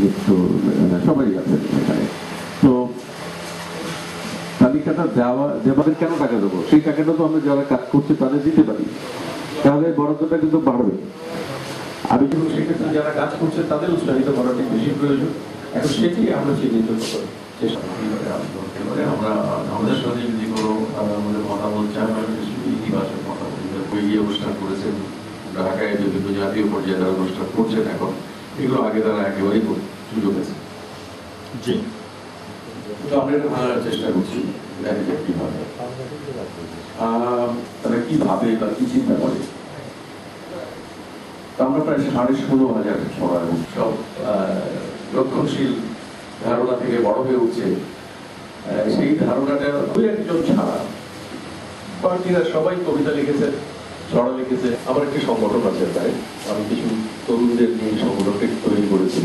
মৃত্যু সবাই আছে এখানে। তো তালিকাটা দেওয়া দেওয়াদের কেন টাকা দেবো? সেই টাকাটা তো আমরা যারা কাজ করছে তাদের দিতে পারি। তাহলে বরাদ্দটা কিন্তু বাড়বে। আমি সেক্ষেত্রে যারা কাজ করছে তাদের উৎসাহিত করাটি বেশি প্রয়োজন এখন সেটি আমরা চিহ্নিত করার চেষ্টা করি। এবারে আমরা আমাদের সাথে যদি কোনো আমাদের মতামত চান আমরা কিছু ইতিবাচক মতামত গিয়ে অনুষ্ঠান করেছেন ঢাকায় বিভিন্ন জাতীয় পর্যায়ে যারা অনুষ্ঠান করছেন এখন এগুলো আগে তারা একেবারেই সুযোগ আছে। জি। আমরা এটা ভাঙার চেষ্টা করছি দেখা যাক কি তারা কি ভাবে বা কি চিন্তা করে? আমরা প্রায় সাড়ে ষোলো হাজার সবাই সব রক্ষণশীল ধারণা থেকে বড় হয়ে উঠছে। সেই ধারণাটা দুই একজন ছাড়া। পার্টিরা সবাই কবিতা লিখেছে ছড়া লিখেছে আমার একটি সংগঠন আছে তাই আমি কিছু তরুণদের নিয়ে সংগঠনটি তৈরি করেছি